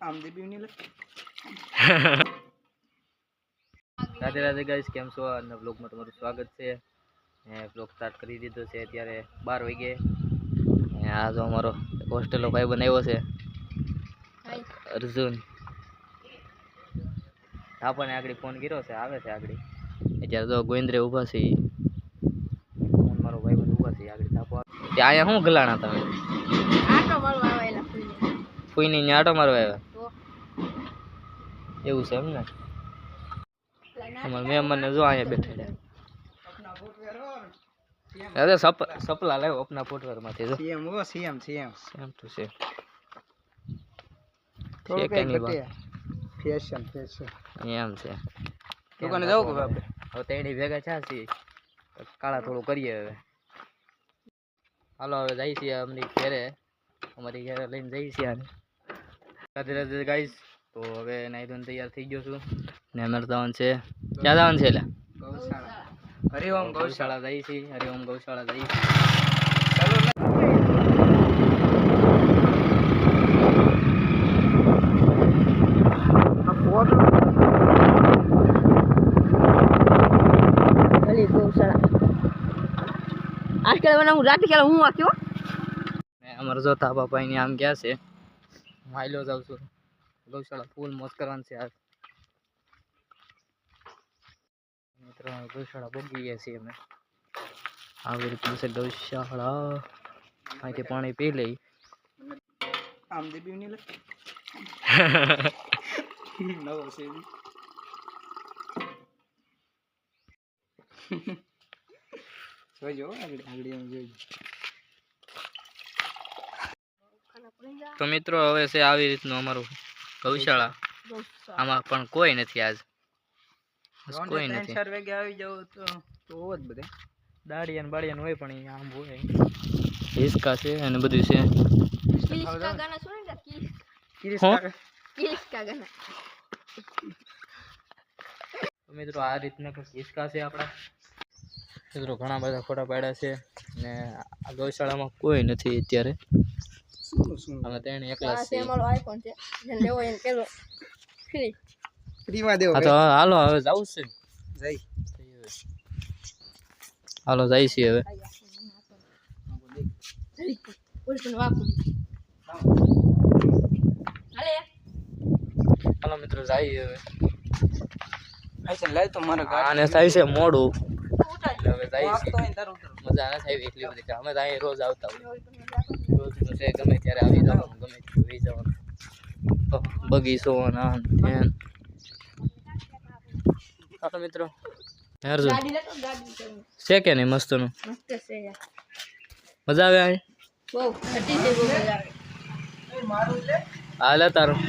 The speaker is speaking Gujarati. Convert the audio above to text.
આમ દે બીવની લે. રાધે રાધે ગાઈસ કેમ છો? આજના બ્લોગમાં તમારું સ્વાગત છે. મેં બ્લોગ સ્ટાર્ટ કરી દીધો છે અત્યારે બાર વાગે. અને આ જો અમારો હોસ્ટેલનો ભાઈ બનાવ્યો છે. અર્જુન. આપણને આગળ ફોન કર્યો છે આવે છે આગળ. અત્યારે તો ગોવિંદ્રે ઊભા છે. મારો ભાઈ બંધ ઊભા છે આગળ થાપો તે અહીંયા શું ગલાણા તમે? આટો મારવા આવેલા ફૂઈની આટો મારવા આવ્યા? એવું છે એમ ને? અમારા મહેમાનને જો અહીંયા બેઠેલા અરે સપ સપલા લાવ્યો અપના ફૂટવેરમાંથી જો. CM O CM CM. Same to same છે કે નહીં ઘટે? Fashion fashion. એમ છે. દુકાને જાવ કે આપણે હવે તેડી ભેગા છે સી કાળા થોડું કરીએ હવે. હાલો હવે જઈએ છીએ અમારી ઘેરે. અમારી ઘેરે લઈને જઈએ છીએ રાધે રાધે ગાઈસ તો હવે નાઈ ધોઈને તૈયાર થઈ ગયો છું. ને અમારે જવાનું છે. ક્યાં જવાનું છે એટલે? ગૌશાળા. હરિઓમ ગૌશાળા ગૌશાળા. જઈ છીએ હરિઓમ ગૌશાળા જઈ ગૌશાળા. આજકાલ મને હું રાતે ક્યારે હું વાંચ્યો અમારા અમારે જો તાપા ભાઈની આમ ક્યાં છે. હું હાલ્યો જાઉં છું. ગૌશાળા ફૂલ મોજ કરવાની છે આજ મિત્રો ગૌશાળા પહોંચી ગયા છીએ અમે. આવી રીતનું છે ગૌશાળા અહીંથી પાણી પી લઈ. આમ દે બીવની લે. નવો છે ઈ. આગળ આગળ એમ જોઈજો તો મિત્રો હવે છે આવી રીતનું અમારું ગૌશાળા આમાં પણ કોઈ નથી આજ. કોઈ નથી. ચાર વાગે આવી જાવ તો તો હોત બધે. દાડિયાન બાડિયાન હોય પણ આમ હોય. હિસકા છે અને બધું છે. ગાના સુને ગાના. મિત્રો આ રીતના હિસકા છે આપણા. મિત્રો ઘણા બધા ફોટા પાડ્યા છે. ને આ ગૌશાળામાં કોઈ નથી અત્યારે. શું શું? અમે ત્રણ એકલા છે અમારો આઈફોન છે. જેને લેવો એને પેલો ફ્રી ફ્રીમાં દેવો તો હાલો હવે જવું છે જઈ. હાલો છીએ હવે. હાલો મિત્રો જઈએ હવે. આને થાય છે મોડું. હવે ને તારું મજા નથી આવી એટલી બધી. અમે તો અહીં રોજ આવતા હોય રોજનું છે ગમે ત્યારે આવી જવાનું ગમે ત્યારે વહી જવાનું. તો બગીચો ને ધ્યાન હાલો મિત્રો. હે અર્જુન ગાડી લેતો ગાડી ચાલુ. છે કે નહીં મસ્તનું? છે મજા આવે અહીં? બહુ ઘટી છે બહુ મજા આવે. હાલે તારું.